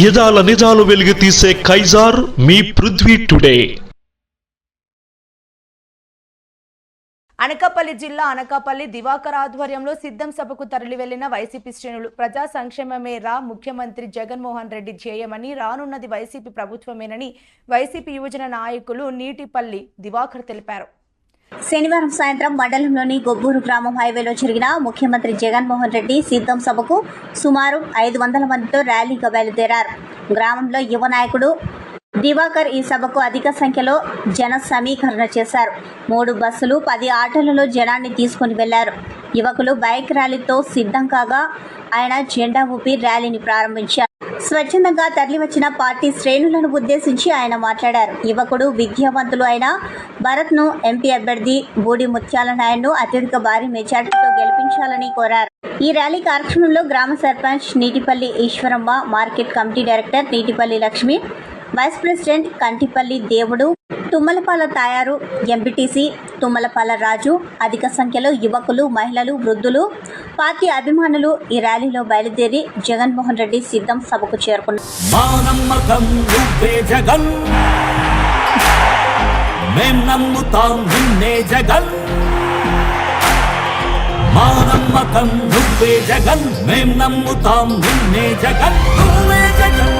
యదాల నిజాలు వెలుగు తీసే కైజార్ మీ పృథ్వీ టుడే. అనకాపల్లి జిల్లా అనకాపల్లి దివాకర్ ఆధ్వర్యంలో సిద్ధం సభకు తరలి వెళ్ళిన వైసీపీ శ్రేణులు ప్రజా సంక్షేమమే రా ముఖ్యమంత్రి జగన్మోహన్ రెడ్డి ధ్యేయమని రానున్నది వైసీపీ ప్రభుత్వమేనని వైసీపీ యువజన నాయకులు నీటిపల్లి దివాకర్ తెలిపారు. శనివారం సాయంత్రం మండలంలోని గొబ్బూరు గ్రామం హైవేలో జరిగిన ముఖ్యమంత్రి జగన్మోహన్ రెడ్డి సిద్ధం సభకు సుమారు ఐదు వందల మందితో ర్యాలీగా బయలుదేరారు. గ్రామంలో యువ నాయకుడు దివాకర్ ఈ సభకు అధిక సంఖ్యలో జన సమీకరణ చేశారు. మూడు బస్సులు పది ఆటోలలో జనాన్ని తీసుకుని వెళ్ళారు. యువకులు బైక్ ర్యాలీతో సిద్ధం కాగా ఆయన జెండా ఊపి ర్యాలీని ప్రారంభించారు. స్వచ్ఛందంగా తరలివచ్చిన పార్టీ శ్రేణులను ఉద్దేశించి ఆయన మాట్లాడారు. యువకుడు విద్యావంతులు అయిన భరత్ను ఎంపీ అభ్యర్థి బూడి ముత్యాల నాయుడును అత్యధిక భారీ మెజార్టీతో గెలిపించాలని కోరారు. ఈ ర్యాలీ కార్యక్రమంలో గ్రామ sarpanch Neetipalli Eshwaramma market committee director Neetipalli Lakshmi vice president Kantipalli Devudu Tummalapala తయారు ఎంపీటీసీ తుమ్మలపాల రాజు అధిక సంఖ్యలో యువకులు మహిళలు వృద్ధులు పార్టీ అభిమానులు ఈ ర్యాలీలో బయలుదేరి జగన్మోహన్ రెడ్డి సిద్ధం సభకు చేరుకున్నారు. మా నమ్మకం నువ్వే జగన్. మేం నమ్ముతాం నిన్నే జగన్. నువ్వే జగన్.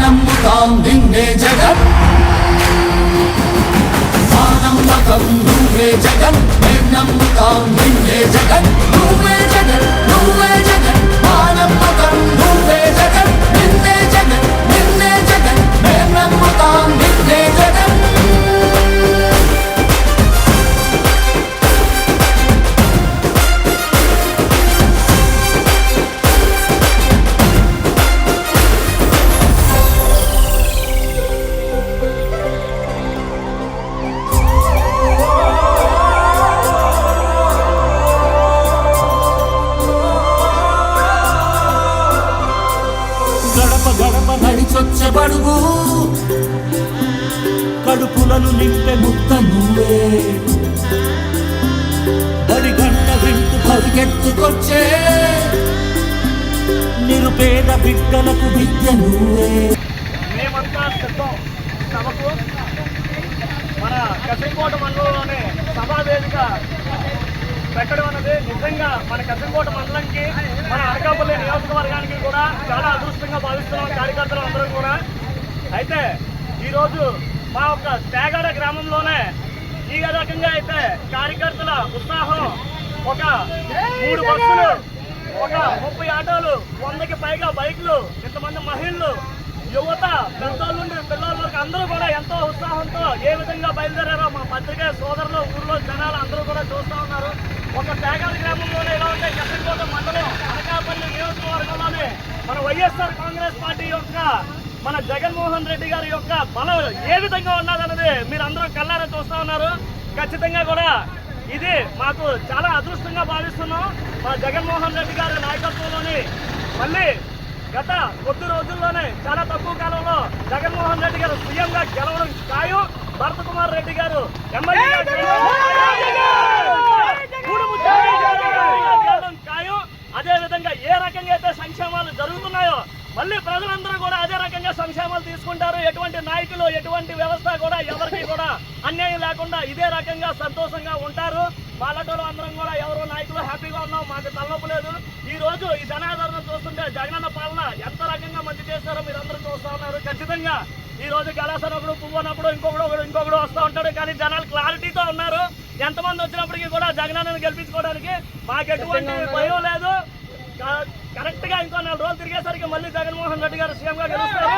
నమ్ముతాం నిన్నే జగన్ మా నువ్వే జగన్ నమ్ముతాం నడిచొచ్చే కడుపులను నింపే ముక్త నువ్వే బడి గంట వింటూ పరిగెత్తుకొచ్చే. నిరుపేద బిడ్డలకు విద్య నువ్వే మేమంతా సిద్ధం. సభకు మన కసింకోట మండలంలోనే సభా వేదిక పెట్టడం అనేది నిజంగా మన కసంకోట మండలంకి మన అనకాపల్లి నియోజకవర్గానికి కూడా చాలా అదృష్టంగా భావిస్తున్నాం కార్యకర్తలు అందరం కూడా. అయితే ఈరోజు మా యొక్క తేగాడ గ్రామంలోనే ఈ రకంగా అయితే కార్యకర్తల ఉత్సాహం ఒక మూడు బస్సులు ఒక ముప్పై ఆటోలు వందకి పైగా బైకులు ఇంతమంది మహిళలు యువత పెద్దోళ్ళు నుండి పిల్లల వరకు అందరూ కూడా ఎంతో ఉత్సాహంతో ఏ విధంగా బయలుదేరారో మా పత్రిక సోదరులు ఊర్లో జనాలు అందరూ కూడా చూస్తూ ఉన్నారు. ఒక తేగాలి గ్రామంలోనే ఇలా ఉంటే కట్టకోట మండలం అనకాపల్లి నియోజకవర్గంలోనే మన వైఎస్ఆర్ కాంగ్రెస్ పార్టీ యొక్క మన జగన్మోహన్ రెడ్డి గారి యొక్క బలం ఏ విధంగా ఉన్నదన్నది మీరు అందరూ కళ్ళారా చూస్తూ ఉన్నారు. ఖచ్చితంగా కూడా ఇది మాకు చాలా అదృష్టంగా భావిస్తున్నాం. మా జగన్మోహన్ రెడ్డి గారి నాయకత్వంలోని మళ్ళీ గత కొద్ది రోజుల్లోనే చాలా తక్కువ కాలంలో జగన్మోహన్ రెడ్డి గారు సీఎంగా గెలవడం ఖాయం. భరత్ కుమార్ రెడ్డి గారు ఎమ్మెల్యే గెలవడం ఖాయం అదే విధంగా ఏ రకంగా అయితే సంక్షేమాలు జరుగుతున్నాయో మళ్ళీ ప్రజలందరూ కూడా అదే రకంగా సంక్షేమాలు తీసుకుంటారు ఎటువంటి నాయకులు ఎటువంటి వ్యవస్థ కూడా ఎవరికి కూడా అన్యాయం లేకుండా ఇదే రకంగా సంతోషంగా ఉంటారు. వాళ్ళటోళ్ళు అందరం కూడా ఎవరో నాయకులు హ్యాపీగా ఉన్నాం మాకు తలనొప్పి లేదు. ఈ రోజు ఈ జనాదరణ చూస్తుంటే జగనన్న పాలన ఎంత రకంగా మంచి చేస్తారో మీరు అందరూ చూస్తా ఉన్నారు. ఖచ్చితంగా ఈ రోజు కళాశాలప్పుడు పువ్వు అన్నప్పుడు ఇంకొకడు ఒకడు ఇంకొకడు వస్తూ ఉంటాడు. కానీ జనాలు క్లారిటీతో ఉన్నారు. ఎంతమంది వచ్చినప్పటికీ కూడా జగనన్నను గెలిపించుకోవడానికి మాకు ఎటువంటి భయం లేదు. కరెక్ట్గా ఇంకో నాలుగు రోజులు తిరిగేసరికి మళ్ళీ జగన్మోహన్ రెడ్డి గారు సీఎం గా గెలుస్తారు